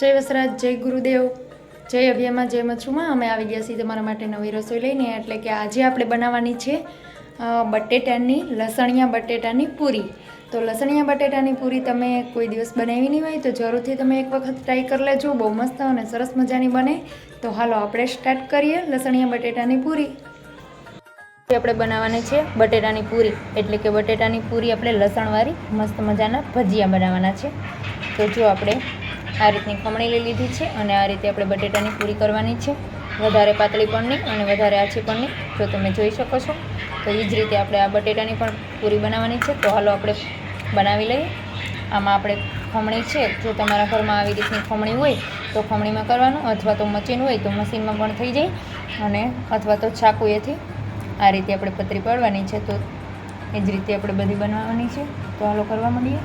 જય વસરાજ, જય ગુરુદેવ, જય અભિયામાં જય મચ્છુમાં અમે આવી ગયા છીએ તમારા માટે નવી રસોઈ લઈને, એટલે કે આજે આપણે બનાવવાની છે બટેટાની, લસણિયા બટેટાની પૂરી. તો લસણિયા બટેટાની પૂરી તમે કોઈ દિવસ બનાવી નહીં હોય, તો જરૂરથી તમે એક વખત ટ્રાય કરી લેજો. બહુ મસ્ત અને સરસ મજાની બને. તો હાલો આપણે સ્ટાર્ટ કરીએ લસણિયા બટેટાની પૂરી. આપણે બનાવવાની છે, બટેટાની પૂરી. એટલે કે બટેટાની પૂરી આપણે લસણવાળી મસ્ત મજાના ભજીયા બનાવવાના છે. તો જો આપણે આ રીતની ખમણી લઈ લીધી છે અને આ રીતે આપણે બટેટાની પૂરી કરવાની છે. વધારે પાતળી પણ નહીં અને વધારે આછી પણ નહીં. જો તમે જોઈ શકો છો, તો એ જ રીતે આપણે આ બટેટાની પણ પૂરી બનાવવાની છે. તો હાલો આપણે બનાવી લઈએ. આમાં આપણે ખમણી છે. જો તમારા ઘરમાં આવી રીતની ખમણી હોય, તો ખમણીમાં કરવાનું અથવા તો મશીન હોય, તો મશીનમાં પણ થઈ જાય. અને અથવા તો ચાકુએથી આ રીતે આપણે પતરી પાડવાની છે. તો એ જ રીતે આપણે બધી બનાવવાની છે. તો હાલો કરવા માંડીએ.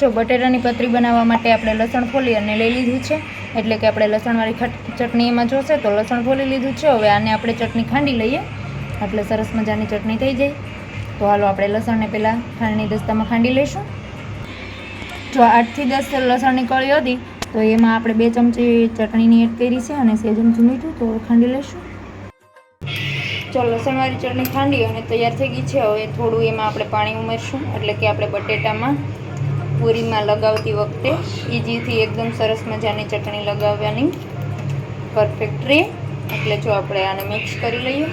જો બટેટાની પતરી બનાવવા માટે આપણે લસણ ફોલી અને લઈ લીધું છે. એટલે કે આપણે લસણવાળી ચટણી એમાં જોશે તો લસણ ફોલી લીધું છે. હવે આને આપણે ચટણી ખાંડી લઈએ. એટલે સરસ મજાની ચટણી થઈ જાય. તો હાલો આપણે લસણને પહેલાં ખાંડની દસ્તામાં ખાંડી લઈશું. જો આઠથી દસ લસણની કળી હતી, તો એમાં આપણે બે ચમચી ચટણીની એડ કરી છે અને સે ચમચી મીઠું તો ખાંડી લઈશું. જો લસણવાળી ચટણી ખાંડી અને તૈયાર થઈ ગઈ છે, હવે થોડું એમાં આપણે પાણી ઉમેરશું. એટલે કે આપણે બટેટામાં પૂરીમાં લગાવતી વખતે ઇઝીથી એકદમ સરસ મજાની ચટણી લગાવવાની. પરફેક્ટ રહે એટલે જો આપણે આને મિક્સ કરી લઈએ.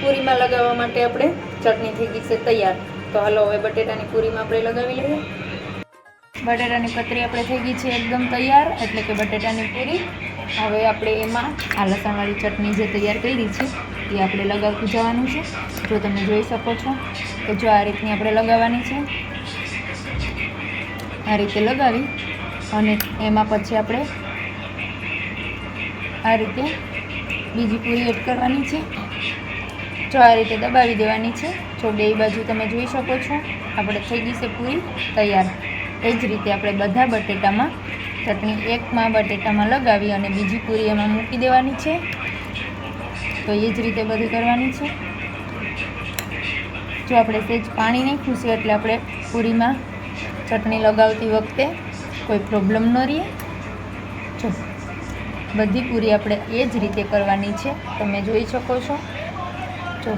પૂરીમાં લગાવવા માટે આપણે ચટણી થઈ ગઈ છે તૈયાર. તો હાલો હવે બટેટાની પૂરીમાં આપણે લગાવી લઈએ. બટેટાની પતરી આપણે થઈ ગઈ છે એકદમ તૈયાર, એટલે કે બટેટાની પૂરી. હવે આપણે એમાં આ લસણવાળી ચટણી જે તૈયાર કરી છે, એ આપણે લગાવતું જવાનું છે. જો તમે જોઈ શકો છો કે જો આ રીતની આપણે લગાવવાની છે. આ રીતે લગાવી અને એમાં પછી આપણે આ રીતે બીજી પૂરી એડ કરવાની છે. જો આ રીતે દબાવી દેવાની છે, જો બે બાજુ તમે જોઈ શકો છો, આપણે થઈ ગઈ છે પૂરી તૈયાર. એ જ રીતે આપણે બધા બટેટામાં ચટણી એકમાં બટેટામાં લગાવી અને બીજી પૂરી એમાં મૂકી દેવાની છે. તો એ જ રીતે બધી કરવાની છે. જો આપણે સેજ પાણી નહીં છે, એટલે આપણે પૂરીમાં ચટણી લગાવતી વખતે કોઈ પ્રોબ્લેમ ન રહે. જો, બધી પૂરી આપણે એ જ રીતે કરવાની છે. તમે જોઈ શકો છો. જો,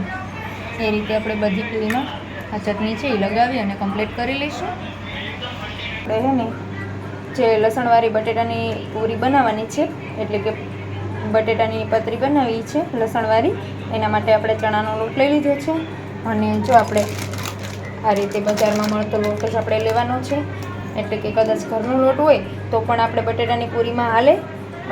એ રીતે આપણે બધી પૂરીમાં આ ચટણી છે એ લગાવી અને કમ્પ્લીટ કરી લઈશું. આપણે છે ને, જે લસણવાળી બટેટાની પૂરી બનાવવાની છે, એટલે કે બટેટાની પતરી બનાવી છે લસણવાળી, એના માટે આપણે ચણાનો લોટ લઈ લીધો છે. અને જો આપણે આ રીતે બજારમાં મળતો લોટ જ આપણે લેવાનો છે. એટલે કે કદાચ ઘરનો લોટ હોય તો પણ આપણે બટેટાની પૂરીમાં હાલે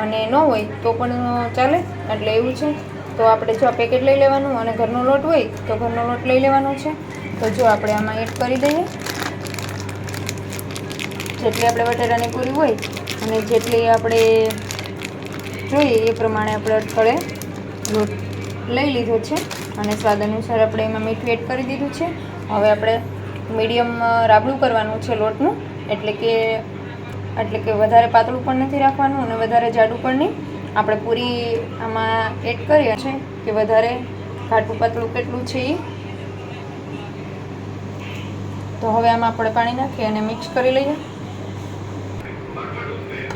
અને ન હોય તો પણ ચાલે. એટલે એવું છે. તો આપણે જો આ પેકેટ લઈ લેવાનું અને ઘરનો લોટ હોય તો ઘરનો લોટ લઈ લેવાનો છે. તો જો આપણે આમાં એડ કરી દઈએ. જેટલી આપણે બટેટાની પૂરી હોય અને જેટલી આપણે જોઈએ એ પ્રમાણે આપણે અટકળે લોટ લઈ લીધો છે. અને સ્વાદ અનુસાર આપણે એમાં મીઠું એડ કરી દીધું છે. હવે આપણે મીડિયમ રાબડું કરવાનું છે લોટનું. એટલે કે એટલે કે વધારે પાતળું પણ નથી રાખવાનું અને વધારે જાડું પણ નહીં. આપણે પૂરી આમાં એડ કરીએ છે કે વધારે ઘાટું પાતળું કેટલું છે એ તો હવે આમાં આપણે પાણી નાખીએ અને મિક્સ કરી લઈએ.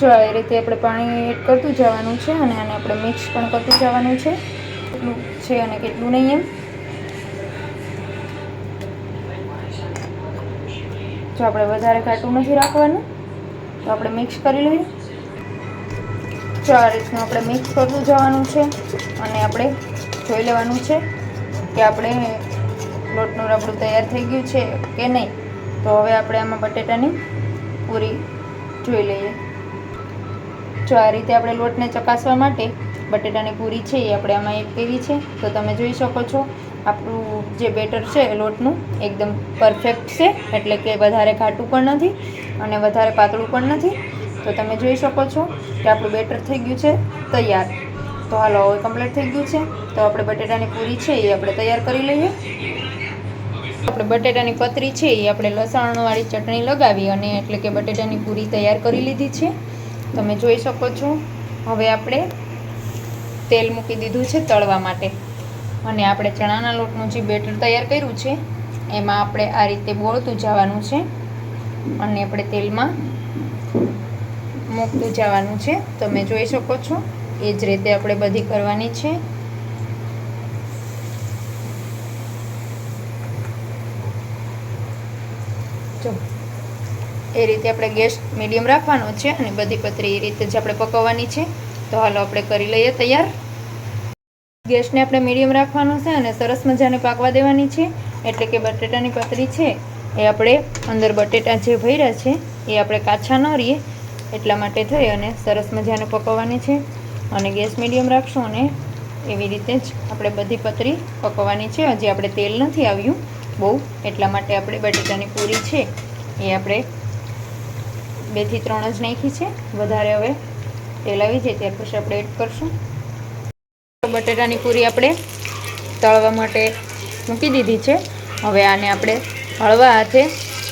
જો એ રીતે આપણે પાણી એડ કરતું જવાનું છે અને આને આપણે મિક્સ પણ કરતું જવાનું છે. કેટલું છે અને કેટલું નહીં એમ. જો આપણે વધારે ઘાટું નથી રાખવાનું, તો આપણે મિક્સ કરી લઈએ. જો રીતનું આપણે મિક્સ કરતું જવાનું છે અને આપણે જોઈ લેવાનું છે કે આપણે લોટનું રબડું તૈયાર થઈ ગયું છે કે નહીં. તો હવે આપણે આમાં બટેટાની પૂરી જોઈ લઈએ. જો આ રીતે આપણે લોટને ચકાસવા માટે બટેટાની પૂરી છે એ આપણે આમાં એડ કરી છે. તો તમે જોઈ શકો છો આપણું જે બેટર છે એ લોટનું એકદમ પરફેક્ટ છે, એટલે કે વધારે ઘાટું પણ નથી અને વધારે પાતળું પણ નથી. તો તમે જોઈ શકો છો કે આપણું બેટર થઈ ગયું છે તૈયાર. તો હાલો, હવે કમ્પ્લીટ થઈ ગયું છે. તો આપણે બટેટાની પૂરી છે એ આપણે તૈયાર કરી લઈએ. આપણે બટેટાની પતરી છે એ આપણે લસણવાળી ચટણી લગાવી અને એટલે કે બટેટાની પૂરી તૈયાર કરી લીધી છે. તમે જોઈ શકો છો. હવે આપણે તેલ મૂકી દીધું છે તળવા માટે. અને આપણે ચણાના લોટનું જે બેટર તૈયાર કર્યું છે, એમાં આપણે આ રીતે બોળતું જવાનું છે અને આપણે તેલમાં મૂકતું જવાનું છે. તમે જોઈ શકો છો, એ જ રીતે આપણે બધી કરવાની છે. જો, એ રીતે આપણે ગેસ મીડિયમ રાખવાનો છે અને બધી પતરી એ રીતે જ આપણે પકવવાની છે. તો હાલો આપણે કરી લઈએ તૈયાર. ગેસને આપણે મીડિયમ રાખવાનો છે અને સરસ મજાને પાકવા દેવાની છે. એટલે કે બટેટાની પતરી છે. એ આપણે અંદર બટેટા જે ભર્યા છે, એ આપણે કાચા ન રહીએ. એટલા માટે થઈ અને સરસ મજાને પકવવાની છે. અને ગેસ મીડિયમ રાખશું અને એવી રીતે જ આપણે બધી પતરી પકવવાની છે. હજી આપણે તેલ નથી આવ્યું બહુ, એટલા માટે આપણે બટેટાની પૂરી છે. એ આપણે બેથી ત્રણ જ નાખી છે. વધારે હવે તેલ આવી જાય, ત્યાર પછી આપણે એડ કરશું. બટેટાની પૂરી આપણે તળવા માટે મૂકી દીધી છે. હવે આને આપણે હળવા હાથે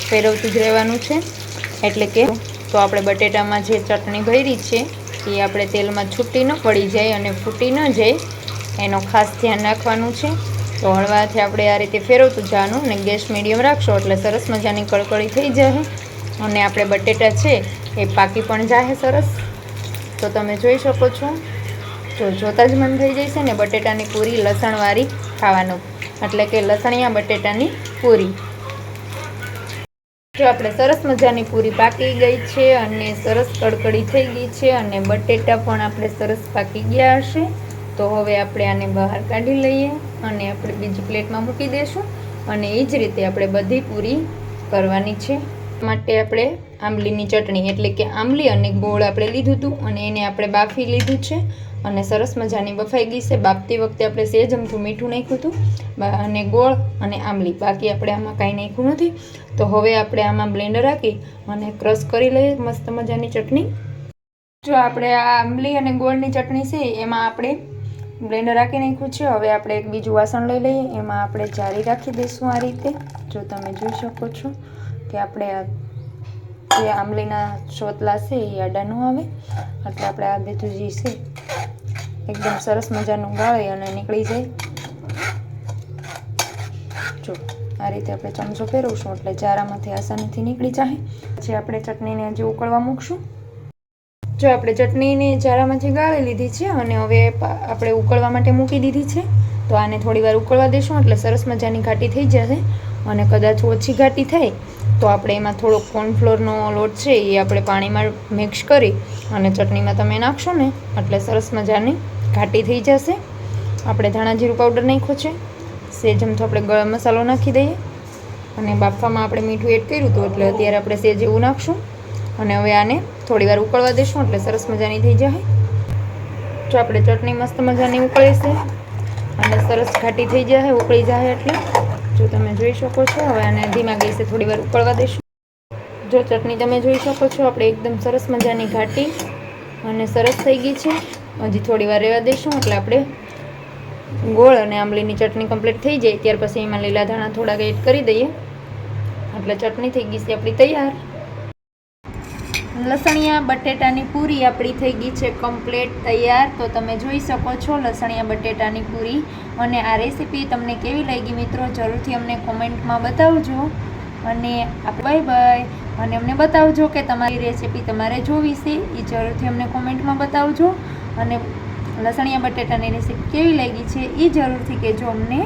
ફેરવતું જ રહેવાનું છે. એટલે કે તો આપણે બટેટામાં જે ચટણી ભરી છે, એ આપણે તેલમાં છૂટી ન પડી જાય અને ફૂટી ન જાય, એનો ખાસ ધ્યાન રાખવાનું છે. તો હળવા હાથે આપણે આ રીતે ફેરવતું જવાનું અને ગેસ મીડિયમ રાખશો એટલે સરસ મજાની કડકડી થઈ જશે અને આપણે બટેટા છે, એ પાકી પણ જાહે સરસ. તો તમે જોઈ શકો છો. જો જોતાં જ મન થઈ જશે ને બટેટાની પૂરી લસણવાળી ખાવાનું. એટલે કે લસણિયા બટેટાની પૂરી. જો આપણે સરસ મજાની પૂરી પાકી ગઈ છે અને સરસ કડકડી થઈ ગઈ છે અને બટેટા પણ આપણે સરસ પાકી ગયા હશે, તો હવે આપણે આને બહાર કાઢી લઈએ અને આપણે બીજી પ્લેટમાં મૂકી દઈશું અને એ જ રીતે આપણે બધી પૂરી કરવાની છે. માટે આપણે આંબલીની ચટણી, એટલે કે આંબલી અને ગોળ આપણે લીધું હતું અને એને આપણે બાફી લીધું છે. અને સરસ મજાની બફાઈ ગઈ છે. બાફતી વખતે આપણે સેજ અમથું મીઠું નાખ્યું હતું અને ગોળ અને આંબલી. બાકી આપણે આમાં કાંઈ નાખ્યું નથી. તો હવે આપણે આમાં બ્લેન્ડર રાખી અને ક્રશ કરી લઈએ મસ્ત મજાની ચટણી. જો આપણે આ આંબલી અને ગોળની ચટણી છે, એમાં આપણે બ્લેન્ડર રાખી નાખ્યું છે. હવે આપણે એક બીજું વાસણ લઈ લઈએ. એમાં આપણે જારી રાખી દઈશું આ રીતે. જો તમે જોઈ શકો છો કે આપણે આ જે આંબલીના ચોતલા છે, એ આડા ન આવે. એટલે આપણે આ બધું જે છે એકદમ સરસ મજાનું ગાળી અને નીકળી જાય. જો, આ રીતે આપણે ચમચો ફેરવશું એટલે ચારામાંથી આસાનીથી નીકળી જાય પછી આપણે ચટણીને હજી ઉકળવા મૂકશું. જો, આપણે ચટણીને ચારામાંથી ગાળી લીધી છે અને હવે આપણે ઉકળવા માટે મૂકી દીધી છે. તો આને થોડી વાર ઉકળવા દેશું એટલે સરસ મજાની ઘાટી થઈ જશે અને કદાચ ઓછી ઘાટી થાય તો આપણે એમાં થોડોક કોર્નફ્લોરનો લોટ છે એ આપણે પાણીમાં મિક્સ કરી અને ચટણીમાં તમે નાખશો ને એટલે સરસ મજાની ઘાટી થઈ જશે. આપણે ધાણા જીરું પાવડર નાખ્યો છે. સેજ તો આપણે ગરમ મસાલો નાખી દઈએ. અને બાફામાં આપણે મીઠું એડ કર્યું હતું, એટલે અત્યારે આપણે સેજ એવું નાખશું. અને હવે આને થોડી વાર ઉકળવા દઈશું એટલે સરસ મજાની થઈ જાય જો આપણે ચટણી મસ્ત મજાની ઉકળીશે અને સરસ ઘાટી થઈ જાય ઉકળી જાય એટલે. જો તમે જોઈ શકો છો, હવે આને ધીમા ગેસે થોડી વાર ઉકળવા દઈશું જો ચટણી તમે જોઈ શકો છો, આપણે એકદમ સરસ મજાની ઘાટી. અને સરસ થઈ ગઈ છે. હજી થોડી વાર રહેવા દઈશું, એટલે આપણે ગોળ અને આંબલીની ચટણી કમ્પ્લીટ થઈ જાય. ત્યાર પછી એમાં લીલા ધાણા થોડાક એડ કરી દઈએ. એટલે ચટણી થઈ ગઈ છે આપણી તૈયાર. લસણિયા બટેટાની પૂરી આપણી થઈ ગઈ છે કમ્પ્લેટ તૈયાર. તો તમે જોઈ શકો છો લસણિયા બટેટાની પૂરી. અને આ રેસીપી તમને કેવી લાગી મિત્રો, જરૂરથી અમને કોમેન્ટમાં બતાવજો. અને બાય બાય. અને અમને બતાવજો કે તમારી રેસીપી તમારે જોવી છે. એ જરૂરથી અમને કોમેન્ટમાં બતાવજો. અને લસણિયા બટેટાની રેસીપી કેવી લાગી છે એ જરૂરથી કહેજો અમને.